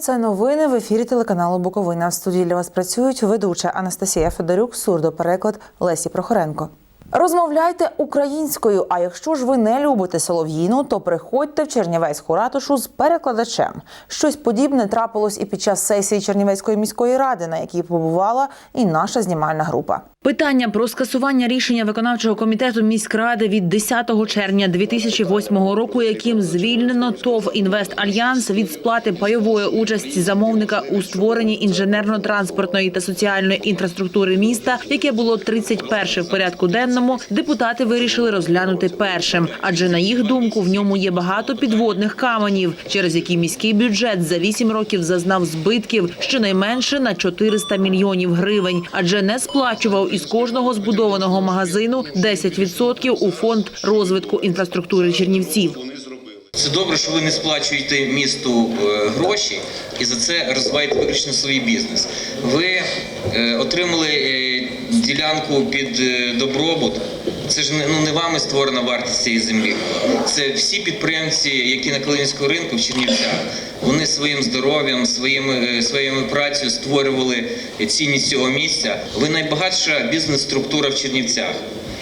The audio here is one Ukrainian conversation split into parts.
Це новини в ефірі телеканалу Буковина. В студії для вас працюють ведуча Анастасія Федорюк, сурдопереклад Лесі Прохоренко. Розмовляйте українською. А якщо ж ви не любите солов'їну, то приходьте в Чернівецьку ратушу з перекладачем. Щось подібне трапилось і під час сесії Чернівецької міської ради, на якій побувала і наша знімальна група. Питання про скасування рішення виконавчого комітету міськради від 10 червня 2008 року, яким звільнено ТОВ «Інвест Альянс» від сплати пайової участі замовника у створенні інженерно-транспортної та соціальної інфраструктури міста, яке було 31 в порядку денному, депутати вирішили розглянути першим, адже на їх думку в ньому є багато підводних каменів, через які міський бюджет за 8 років зазнав збитків щонайменше на 400 мільйонів гривень, адже не сплачував із кожного збудованого магазину 10% у фонд розвитку інфраструктури Чернівців. Це добре, що ви не сплачуєте місту е, гроші і за це розвиваєте виключно свій бізнес. Ви е, отримали е, ділянку під е, добробут. Це ж не, ну, не вами створена вартість цієї землі. Це всі підприємці, які на Калинівському ринку в Чернівцях. Вони своїм здоров'ям, своїми, е, своєю працею створювали цінність цього місця. Ви найбагатша бізнес-структура в Чернівцях.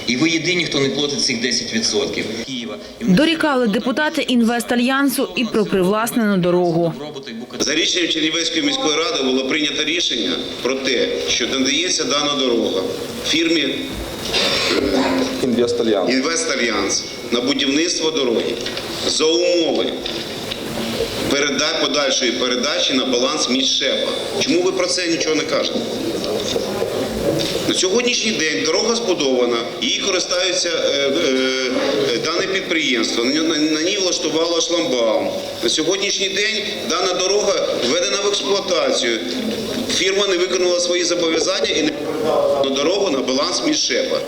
І ви єдині, хто не платить цих 10% Києва. Дорікали депутати інвестальянсу і про привласнену дорогу. За рішенням Чернівецької міської ради було прийнято рішення про те, що надається дана дорога фірмі. Інвестальянс на будівництво дороги за умови переда- подальшої передачі на баланс міськшепа. Чому ви про це нічого не кажете? На сьогоднішній день дорога збудована, її користаються е, е, дане підприємство. На, на, на ній влаштувало шламбаум. На сьогоднішній день дана дорога введена в експлуатацію. Фірма не виконала свої зобов'язання і не на дорогу на баланс міськшепа.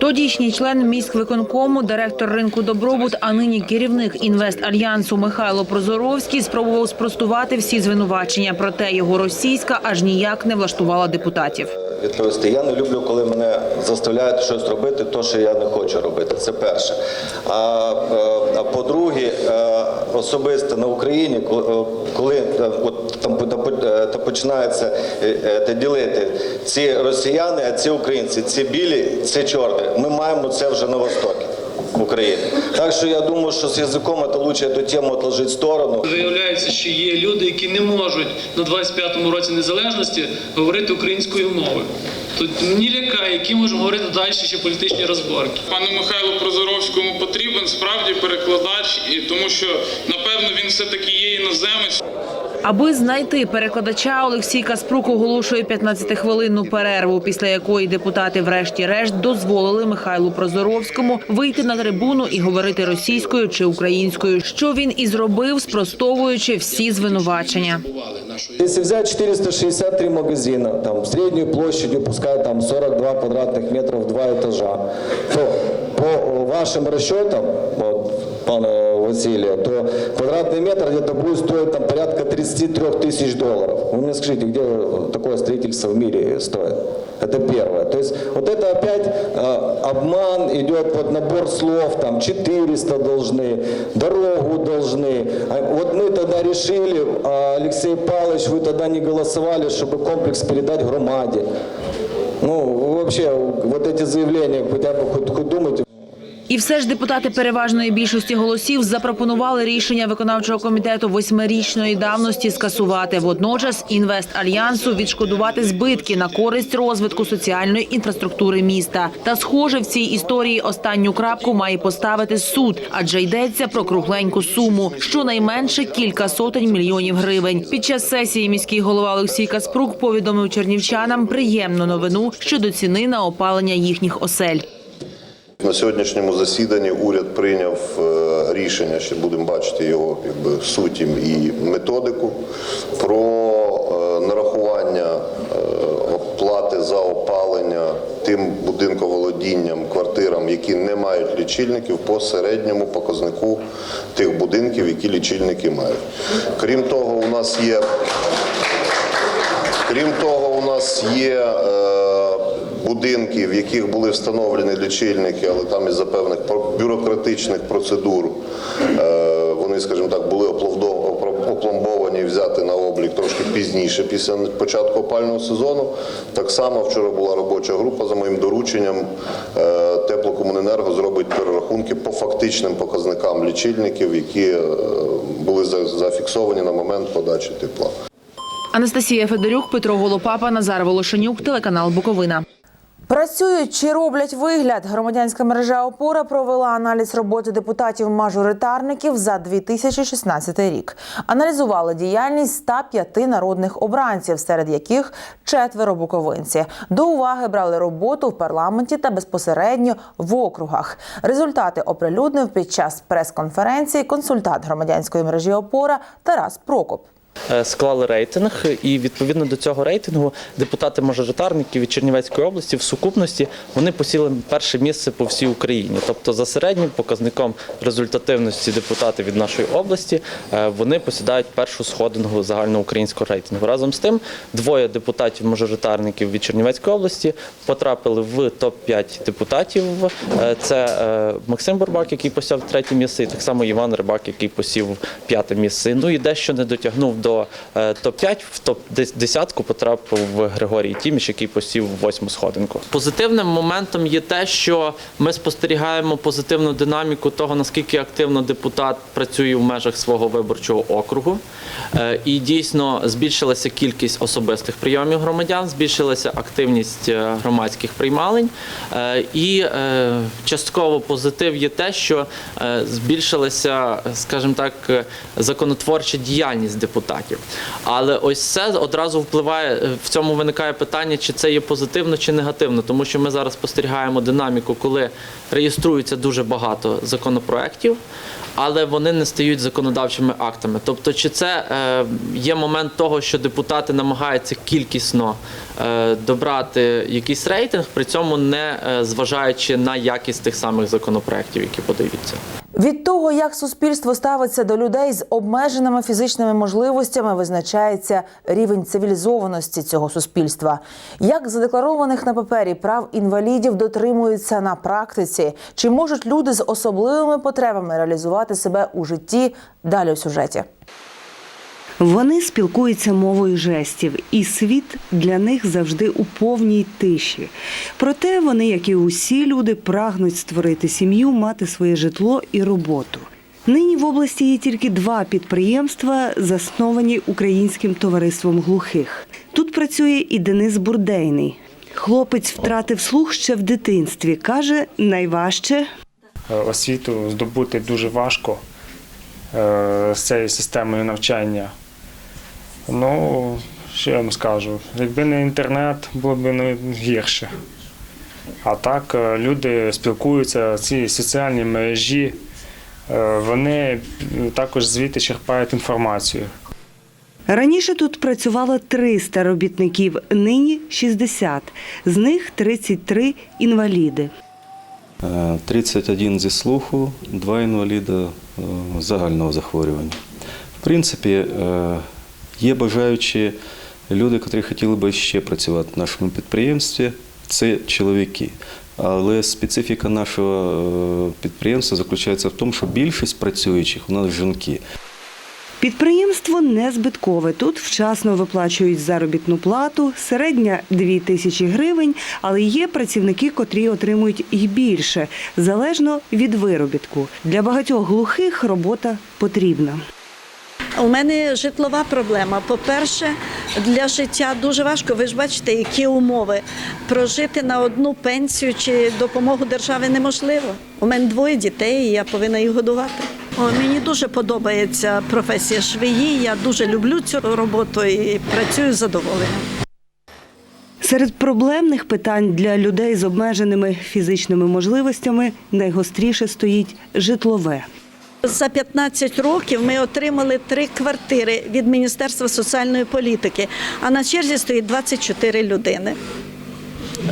Тодішній член міськвиконкому, директор ринку Добробут, а нині керівник інвестальянсу Михайло Прозоровський спробував спростувати всі звинувачення. Проте його російська аж ніяк не влаштувала депутатів. Відповісти. Я не люблю, коли мене заставляють щось робити, то що я не хочу робити. Це перше. А, е, по-друге, е, особисто на Україні, е, коли от та- е, починається е, е, та ділити ці росіяни, а ці українці, ці білі, ці чорні. Ми маємо це вже на востокі. України. Так що я думаю, що з язиком це лучше цю тему відложити в сторону. Виявляється, що є люди, які не можуть на 25-му році незалежності говорити українською мовою. Тут мені лякає, які можемо говорити далі ще політичні розборки. Пану Михайлу Прозоровському потрібен справді перекладач, і тому що напевно він все таки є іноземець. Аби знайти перекладача, Олексій Каспрук оголошує 15-хвилинну перерву, після якої депутати, врешті-решт, дозволили Михайлу Прозоровському вийти на трибуну і говорити російською чи українською, що він і зробив, спростовуючи всі звинувачення. Если взять 463 магазина, там среднюю площадью, пускай там 42 квадратных метров, два этажа, то по вашим расчетам, вот, пана Василия, то квадратный метр где-то будет стоить там порядка 33 тысяч долларов. Вы мне скажите, где такое строительство в мире стоит? Это первое. То есть вот это опять э, обман, идет под набор слов, там 400 должны, дорогу должны. А Вот мы тогда решили, а, Алексей Павлович, вы тогда не голосовали, чтобы комплекс передать громаде. Ну, вообще, вот эти заявления, хотя бы хоть, хоть думайте, І все ж депутати переважної більшості голосів запропонували рішення виконавчого комітету восьмирічної давності скасувати. Водночас інвестальянсу відшкодувати збитки на користь розвитку соціальної інфраструктури міста. Та схоже, в цій історії останню крапку має поставити суд, адже йдеться про кругленьку суму, щонайменше кілька сотень мільйонів гривень. Під час сесії міський голова Олексій Каспрук повідомив чернівчанам приємну новину щодо ціни на опалення їхніх осель. На сьогоднішньому засіданні уряд прийняв е, рішення, ще будемо бачити його якби, суть і методику, про е, нарахування е, оплати за опалення тим будинковолодінням, квартирам, які не мають лічильників, по середньому показнику тих будинків, які лічильники мають. Крім того, у нас є Крім того, у нас є будинки, в яких були встановлені лічильники, але там із-за певних про- бюрократичних процедур е, вони, скажімо так, були опломбовані взяти на облік трошки пізніше, після початку опального сезону. Так само вчора була робоча група за моїм дорученням. Е, Теплокомуненерго зробить перерахунки по фактичним показникам лічильників, які е, були за- зафіксовані на момент подачі тепла. Анастасія Федорюк, Петро Голопапа, Назар Волошенюк, телеканал Буковина. Працюють чи роблять вигляд. Громадянська мережа Опора провела аналіз роботи депутатів-мажоритарників за 2016 рік. Аналізували діяльність 105 народних обранців, серед яких четверо буковинці. До уваги брали роботу в парламенті та безпосередньо в округах. Результати оприлюднив під час прес-конференції консультант громадянської мережі Опора Тарас Прокоп. Е, склали рейтинг, і відповідно до цього рейтингу депутати-мажоритарники від Чернівецької області в сукупності вони посіли перше місце по всій Україні. Тобто, за середнім показником результативності депутатів від нашої області е, вони посідають першу сходинку загальноукраїнського рейтингу. Разом з тим, двоє депутатів-мажоритарників від Чернівецької області потрапили в топ 5 депутатів. Е, Це Максим Бурбак, який посів третє місце, і так само Іван Рибак, який посів п'яте місце. Ну і дещо не дотягнув до е, топ-5, в топ-10 потрапив Григорій Тіміш, який посів восьму сходинку. Позитивним моментом є те, що ми спостерігаємо позитивну динаміку того, наскільки активно депутат працює в межах свого виборчого округу. Е, І дійсно збільшилася кількість особистих прийомів громадян, збільшилася активність е, громадських приймалень. І частково позитив є те, що збільшилася, скажімо так, законотворча діяльність депутатів. Але ось це одразу впливає, е, в цьому виникає питання, чи це є позитивно чи негативно, тому що ми зараз спостерігаємо динаміку, коли реєструється дуже багато законопроєктів, але вони не стають законодавчими актами. Тобто, чи це е, є момент того, що депутати намагаються кількісно е, добрати якийсь рейтинг, при цьому не зважаючи на якість тих самих законопроєктів, які подаються. Від того, як суспільство ставиться до людей з обмеженими фізичними можливостями, визначається рівень цивілізованості цього суспільства. Як задекларованих на папері прав інвалідів дотримуються на практиці, чи можуть люди з особливими потребами реалізувати себе у житті? Далі у сюжеті. Вони спілкуються мовою жестів, і світ для них завжди у повній тиші. Проте вони, як і усі люди, прагнуть створити сім'ю, мати своє житло і роботу. Нині в області є тільки два підприємства, засновані українським товариством глухих. Тут працює і Денис Бурдейний. Хлопець втратив слух ще в дитинстві. каже, найважче Е, освіту здобути дуже важко е, з цією системою навчання. Ну, що я вам скажу, якби не інтернет, було б не гірше. А так е, люди спілкуються, ці соціальні мережі, е, вони е, також звідти черпають інформацію. Раніше тут працювало 300 робітників, нині 60. З них 33 інваліди. Е, 31 зі слуху, 2 інваліда е, загального захворювання. В принципі, е, є бажаючі люди, які хотіли би ще працювати в нашому підприємстві. Це чоловіки. Але специфіка нашого е, підприємства заключається в тому, що більшість працюючих у нас жінки. Підприємство не збиткове. Тут вчасно виплачують заробітну плату, середня 2 тисячі гривень, але є працівники, котрі отримують і більше, залежно від виробітку. Для багатьох глухих робота потрібна. У мене житлова проблема. По-перше, для життя дуже важко. Ви ж бачите, які умови. Прожити на одну пенсію чи допомогу держави неможливо. У мене двоє дітей, і я повинна їх годувати. О, мені дуже подобається професія швеї. Я дуже люблю цю роботу і працюю з. Серед проблемних питань для людей з обмеженими фізичними можливостями найгостріше стоїть житлове. За 15 років ми отримали три квартири від Міністерства соціальної політики, а на черзі стоїть 24 людини.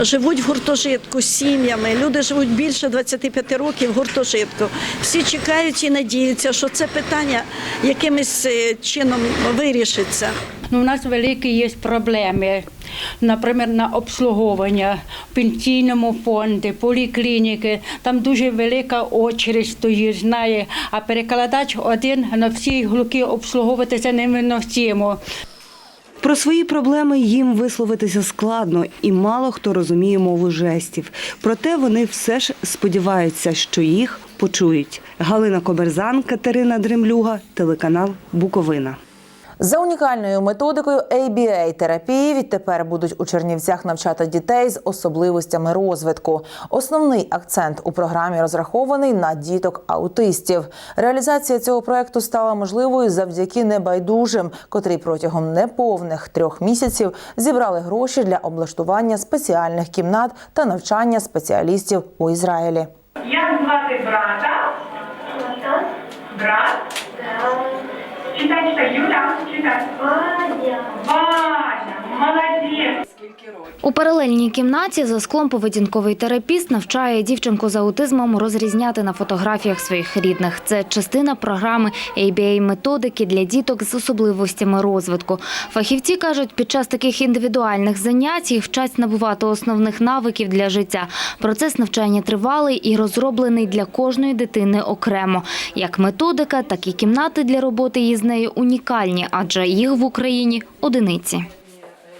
Живуть в гуртожитку сім'ями. Люди живуть більше 25 років в гуртожитку. Всі чекають і надіються, що це питання якимось е, чином вирішиться. Ну, у нас великі є проблеми. Наприклад, на обслуговування в пенсійному фонді, поліклініки. Там дуже велика очередь стоїть, знає, а перекладач один на всі глуки обслуговувати це невиносимо. Про свої проблеми їм висловитися складно, і мало хто розуміє мову жестів. Проте вони все ж сподіваються, що їх почують. Галина Коберзан, Катерина Дремлюга, телеканал Буковина. За унікальною методикою ABA-терапії відтепер будуть у Чернівцях навчати дітей з особливостями розвитку. Основний акцент у програмі розрахований на діток аутистів. Реалізація цього проекту стала можливою завдяки небайдужим, котрі протягом неповних трьох місяців зібрали гроші для облаштування спеціальних кімнат та навчання спеціалістів у Ізраїлі. Як звати брата? Брат? Читай, читай, Юля, читай. Ваня. Ваня, молодець. У паралельній кімнаті за склом поведінковий терапіст навчає дівчинку з аутизмом розрізняти на фотографіях своїх рідних. Це частина програми ABA-методики для діток з особливостями розвитку. Фахівці кажуть, під час таких індивідуальних занять їх вчать набувати основних навиків для життя. Процес навчання тривалий і розроблений для кожної дитини окремо. Як методика, так і кімнати для роботи із нею унікальні, адже їх в Україні одиниці.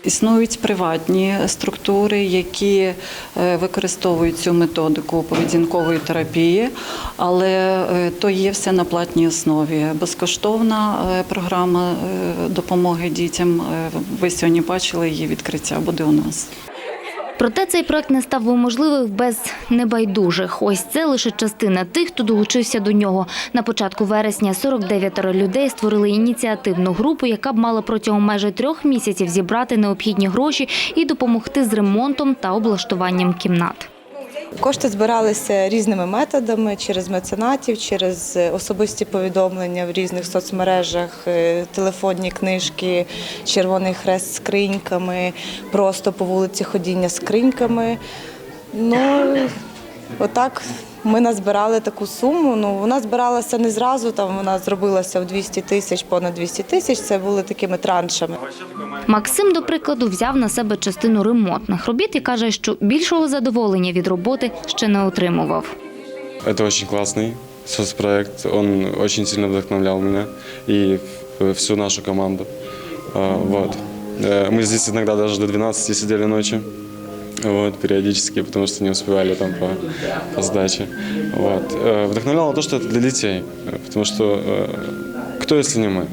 Існують приватні структури, які е, використовують цю методику поведінкової терапії, але е, то є все на платній основі. Безкоштовна е, програма допомоги дітям. Ви сьогодні бачили її відкриття буде у нас. Проте цей проект не став би можливих без небайдужих. Ось це лише частина тих, хто долучився до нього. На початку вересня 49 людей створили ініціативну групу, яка б мала протягом майже трьох місяців зібрати необхідні гроші і допомогти з ремонтом та облаштуванням кімнат. Кошти збиралися різними методами через меценатів, через е, особисті повідомлення в різних соцмережах, е, телефонні книжки, Червоний хрест скриньками, просто по вулиці ходіння скриньками. Ну, отак ми назбирали таку суму. Ну, вона збиралася не зразу, там вона зробилася в 200 тисяч, понад 200 тисяч. Це були такими траншами. Максим, до прикладу, взяв на себе частину ремонтних робіт і каже, що більшого задоволення від роботи ще не отримував. Это очень классный соцпроект. Он очень сильно вдохновлял меня и в- всю нашу команду. А, Вот. Э, Мы здесь иногда даже до 12 сидели ночи. Вот, периодически, потому что не успевали там по, по сдаче. Вот. Э, Вдохновляло то, что это для детей. э, Потому что э, кто, если не мы?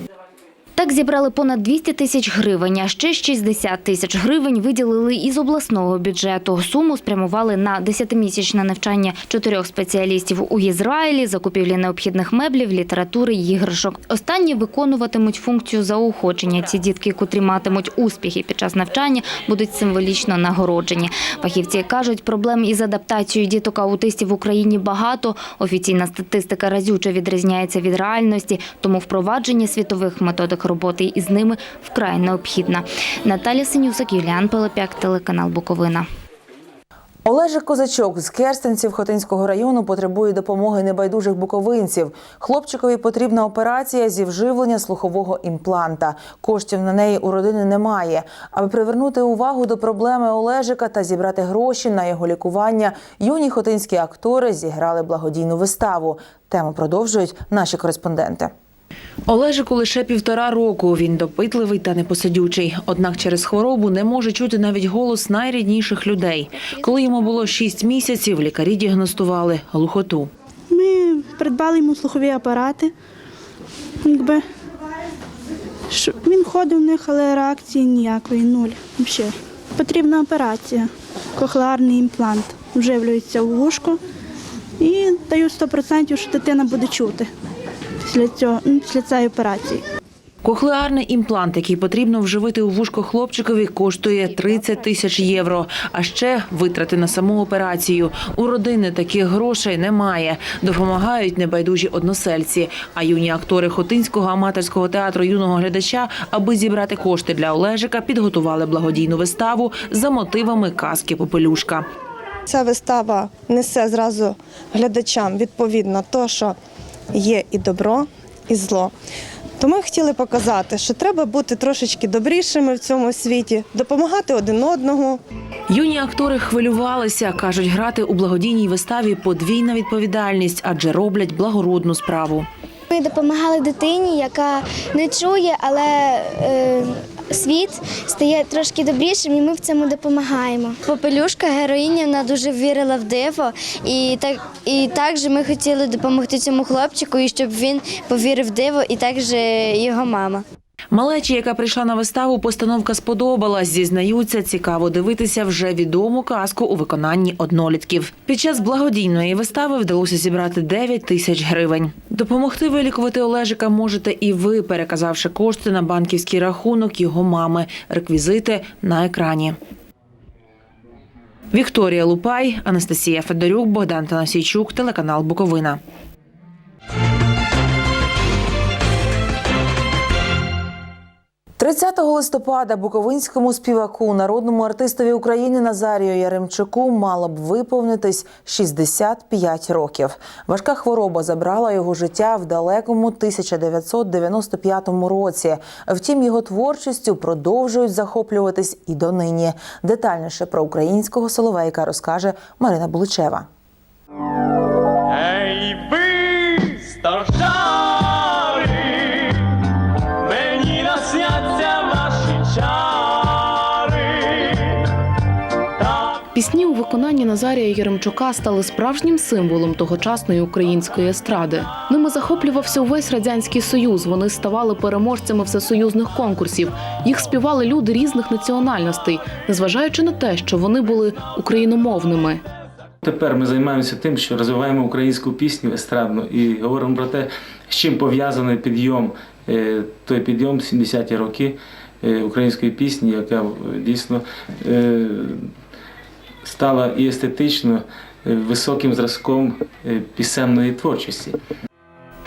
Так зібрали понад 200 тисяч гривень, а ще 60 тисяч гривень виділили із обласного бюджету. Суму спрямували на 10-місячне навчання чотирьох спеціалістів у Ізраїлі, закупівлі необхідних меблів, літератури й іграшок. Останні виконуватимуть функцію заохочення. Ці дітки, котрі матимуть успіхи під час навчання, будуть символічно нагороджені. Фахівці кажуть, проблем із адаптацією діток аутистів в Україні багато. Офіційна статистика разюче відрізняється від реальності, тому впровадження світових методик роботи із ними вкрай необхідна. Наталя Синюсак, Юліан Пилипяк, телеканал Буковина. Олежик Козачок з Керстенців Хотинського району потребує допомоги небайдужих буковинців. Хлопчикові потрібна операція зі вживлення слухового імпланта. Коштів на неї у родини немає. Аби привернути увагу до проблеми Олежика та зібрати гроші на його лікування, юні хотинські актори зіграли благодійну виставу. Тему продовжують наші кореспонденти. Олежику лише півтора року. Він допитливий та непосидючий. Однак через хворобу не може чути навіть голос найрідніших людей. Коли йому було шість місяців, лікарі діагностували глухоту. Ми придбали йому слухові апарати. Якби він ходив в них, але реакції ніякої, нуль. Взагалі. Потрібна операція. Кохлеарний імплант вживлюється в вушко і даю 100%, що дитина буде чути після цього, ну, після цієї операції. Кохлеарний імплант, який потрібно вживити у вушко хлопчикові, коштує 30 тисяч євро. А ще витрати на саму операцію. У родини таких грошей немає. Допомагають небайдужі односельці. А юні актори Хотинського аматорського театру юного глядача, аби зібрати кошти для Олежика, підготували благодійну виставу за мотивами казки Попелюшка. Ця вистава несе зразу глядачам відповідно то, що є і добро, і зло. То ми хотіли показати, що треба бути трошечки добрішими в цьому світі, допомагати один одному. Юні актори хвилювалися, кажуть, грати у благодійній виставі подвійна відповідальність, адже роблять благородну справу. Ми допомагали дитині, яка не чує, але е, світ стає трошки добрішим, і ми в цьому допомагаємо. Попелюшка героїня вона дуже вірила в диво, і так і також ми хотіли допомогти цьому хлопчику, і щоб він повірив в диво, і також його мама. Малечі, яка прийшла на виставу, постановка сподобалась. Зізнаються, цікаво дивитися вже відому казку у виконанні однолітків. Під час благодійної вистави вдалося зібрати 9 тисяч гривень. Допомогти вилікувати Олежика можете і ви, переказавши кошти на банківський рахунок його мами. Реквізити на екрані. Вікторія Лупай, Анастасія Федорюк, Богдан Танасійчук, телеканал Буковина. – 30 листопада буковинському співаку, народному артистові України Назарію Яремчуку мало б виповнитись 65 років. Важка хвороба забрала його життя в далекому 1995 році. Втім, його творчістю продовжують захоплюватись і донині. Детальніше про українського соловейка розкаже Марина Буличева. Пісні у виконанні Назарія Яремчука стали справжнім символом тогочасної української естради. Ними захоплювався увесь радянський союз. Вони ставали переможцями всесоюзних конкурсів. Їх співали люди різних національностей, незважаючи на те, що вони були україномовними. Тепер ми займаємося тим, що розвиваємо українську пісню естрадну і говоримо про те, з чим пов'язаний підйом, е, той підйом 70-ті роки е, української пісні, яка е, дійсно стала і естетично е, високим зразком е, пісенної творчості.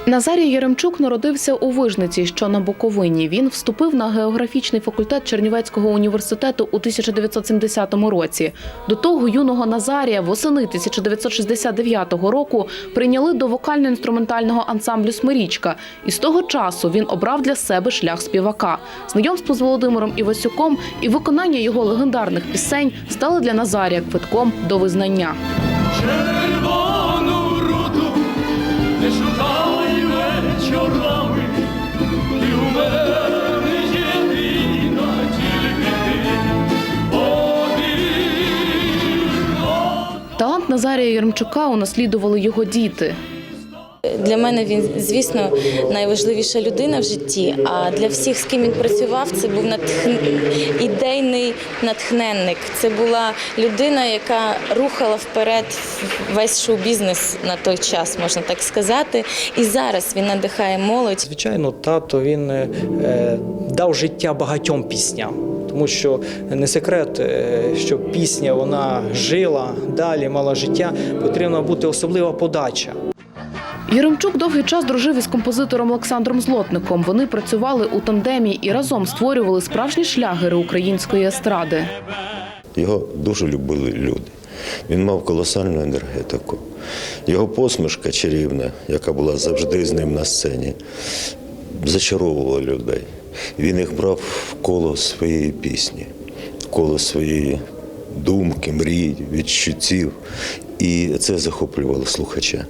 Назарій Яремчук народився у Вижниці, що на Буковині. Він вступив на географічний факультет Чернівецького університету у 1970 році. До того юного Назарія восени 1969 року прийняли до вокально-інструментального ансамблю Смирічка. І з того часу він обрав для себе шлях співака. Знайомство з Володимиром Івасюком і виконання його легендарних пісень стали для Назарія квитком до визнання. Назарія Яремчука унаслідували його діти. Для мене він, звісно, найважливіша людина в житті. А для всіх, з ким він працював, це був натхн... ідейний натхненник. Це була людина, яка рухала вперед весь шоу-бізнес на той час, можна так сказати. І зараз він надихає молодь. Звичайно, тато він е, е, дав життя багатьом пісням, тому що не секрет, е, що пісня вона жила далі, мала життя. Потрібна бути особлива подача. Яремчук довгий час дружив із композитором Олександром Злотником. Вони працювали у тандемі і разом створювали справжні шлягери української естради. Його дуже любили люди. Він мав колосальну енергетику. Його посмішка чарівна, яка була завжди з ним на сцені, зачаровувала людей. Він їх брав в коло своєї пісні, коло своєї думки, мрій, відчуттів. І це захоплювало слухача.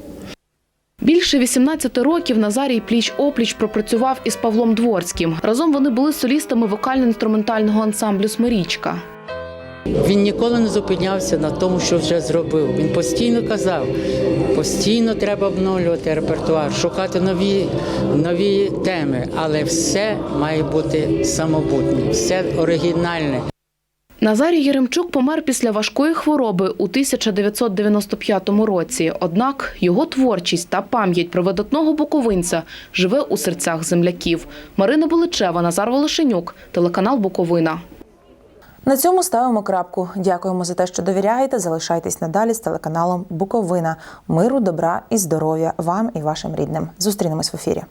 Більше 18 років Назарій пліч-опліч пропрацював із Павлом Дворським. Разом вони були солістами вокально-інструментального ансамблю Смирічка. Він ніколи не зупинявся на тому, що вже зробив. Він постійно казав, постійно треба обновлювати репертуар, шукати нові, нові теми, але все має бути самобутнє, все оригінальне. Назарій Єремчук помер після важкої хвороби у 1995 році. Однак його творчість та пам'ять про видатного буковинця живе у серцях земляків. Марина Боличева, Назар Волошенюк, телеканал Буковина. На цьому ставимо крапку. Дякуємо за те, що довіряєте. Залишайтесь надалі з телеканалом Буковина. Миру, добра і здоров'я вам і вашим рідним. Зустрінемось в ефірі.